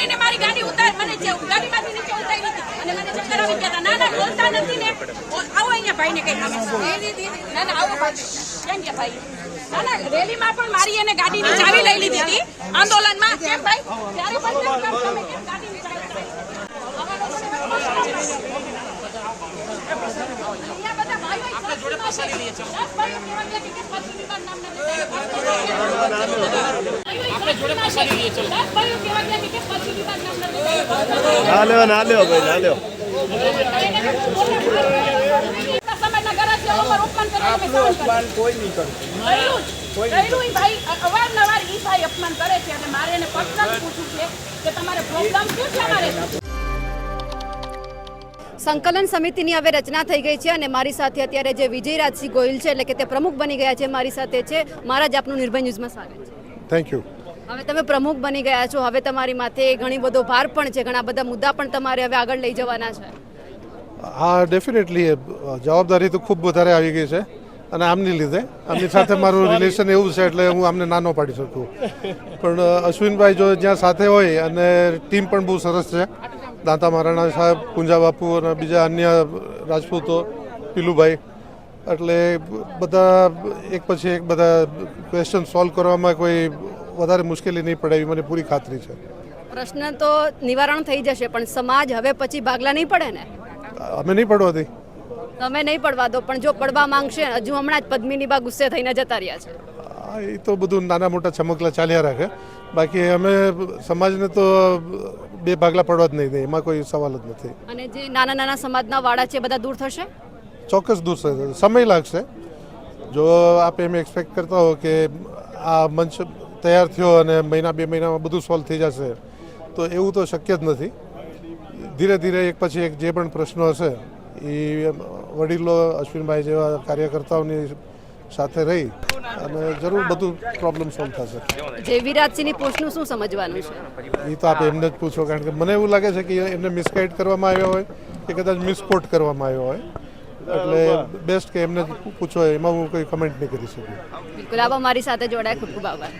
કરીને મારી ગાડી ઉતાર મને જે ગાડીમાંથી નીચે ઉતારી હતી અને મને ચક્કર આવી ગયા ના ના બોલતા નથી ને. આવો અહીંયા ભાઈને કઈ ના ના આવો ભાઈ. કેમ કે ભાઈ? ના ના રેલીમાં પણ મારી એને ગાડીની ચાવી લઈ લીધી હતી. આંદોલનમાં. કેમ ભાઈ? ત્યારે પણ તમે કેમ ગાડીની આપણે જોડે પસારી લઈએ ચલો દસ ભાઈઓ કહેવા ગયા કે કેમ પશ્ચિમીમાં નામ નથી ના લ્યો ના ભાઈ ના કરો. કોઈ નહીં કરું કર્યું જ. કર્યું ઈ ભાઈ અવારનવાર ઈ ભાઈ અપમાન કરે છે અને મારે એને પર્સનલ પૂછવું છે કે તમારે પ્રોબ્લેમ શું છે અમારે સંકલન સમિતિની હવે રચના થઈ ગઈ છે અને મારી સાથે અત્યારે જે વિજયરાજસિંહ ગોહિલ છે એટલે કે તે પ્રમુખ બની ગયા છે મારી સાથે છે મારા જ આપનું નિર્ભય ન્યૂઝમાં સ્વાગત છે થેન્ક યુ હવે તમે પ્રમુખ બની ગયા છો. હવે તમારી માથે ઘણી બધો ભાર પણ છે. ઘણા બધા મુદ્દા પણ તમારે હવે આગળ લઈ જવાના છે. હા ડેફિનેટલી જવાબદારી તો ખૂબ વધારે આવી ગઈ છે અને આમની લીધે. આમની સાથે મારું રિલેશન એવું છે એટલે હું આમને નાનો પાડી શકું. પણ અશ્વિનભાઈ જો જ્યાં સાથે હોય અને ટીમ પણ બહુ સરસ છે. દાંતા મહારાણા સાહેબ પૂંજા બાપુ અને બીજા અન્ય રાજપૂતો પીલુભાઈ. એટલે બધા એક પછી એક બધા ક્વેશ્ચન સોલ્વ કરવામાં કોઈ વધારે મુશ્કેલી નહીં પડે એવી મને પૂરી ખાતરી છે. પ્રશ્ન તો નિવારણ થઈ જશે પણ સમાજ હવે પછી ભાગલા નહીં પડે ને? અમે નહીં પડવા પડવાથી. તમે નહીં પડવા દો પણ જો પડવા માંગશે હજુ હમણાં જ પદ્મિની બા ગુસ્સે થઈને જતા રહ્યા છે. એ તો બધું નાના મોટા ચમકલા ચાલ્યા રાખે. બાકી અમે સમાજને તો બે ભાગલા પડવા જ નહીં દે એમાં કોઈ સવાલ જ નથી. અને જે નાના નાના સમાજના વાડા છે બધા દૂર થશે? ચોક્કસ દૂર થશે. સમય લાગશે. જો આપ એમ એક્સપેક્ટ કરતા હો કે આ મંચ તૈયાર થયો અને મહિના બે મહિનામાં બધું સોલ્વ થઈ જશે તો એવું તો શક્ય જ નથી. ધીરે ધીરે એક પછી એક જે પણ પ્રશ્નો હશે એ વડીલો અશ્વિનભાઈ જેવા કાર્યકર્તાઓની સાથે રહી અને જરૂર બધું પ્રોબ્લેમ સોલ્વ થશે. જે વિરાટસિંહની પોસ્ટનું શું સમજવાનું છે? એ તો આપ એમને જ પૂછો કારણ કે મને એવું લાગે છે કે એમને મિસગાઈડ કરવામાં આવ્યો હોય કે કદાચ મિસકોટ કરવામાં આવ્યો હોય. એટલે બેસ્ટ કે એમને જ પૂછો એમાં હું કોઈ કમેન્ટ નહીં કરી શકું. બિલકુલ. આપ અમારી સાથે જોડાય. ખૂબ ખૂબ આભાર.